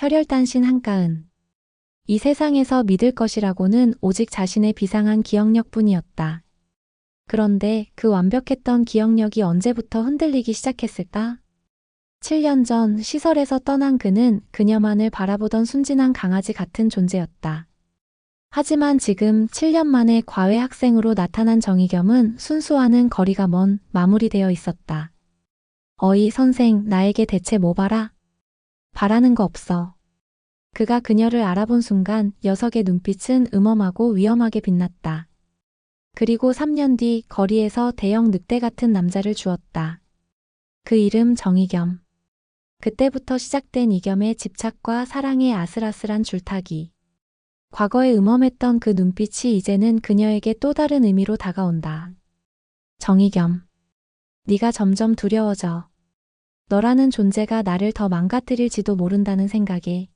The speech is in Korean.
혈혈단신 한가은. 이 세상에서 믿을 것이라고는 오직 자신의 비상한 기억력뿐이었다. 그런데 그 완벽했던 기억력이 언제부터 흔들리기 시작했을까? 7년 전 시설에서 떠난 그는 그녀만을 바라보던 순진한 강아지 같은 존재였다. 하지만 지금 7년 만에 과외 학생으로 나타난 정의겸은 순수와는 거리가 먼 마무리되어 있었다. 어이 선생 나에게 대체 뭐 바라? 바라는 거 없어. 그가 그녀를 알아본 순간 녀석의 눈빛은 음험하고 위험하게 빛났다. 그리고 3년 뒤 거리에서 대형 늑대 같은 남자를 주었다. 그 이름 정의겸. 그때부터 시작된 이겸의 집착과 사랑의 아슬아슬한 줄타기. 과거에 음험했던 그 눈빛이 이제는 그녀에게 또 다른 의미로 다가온다. 정의겸. 네가 점점 두려워져. 너라는 존재가 나를 더 망가뜨릴지도 모른다는 생각에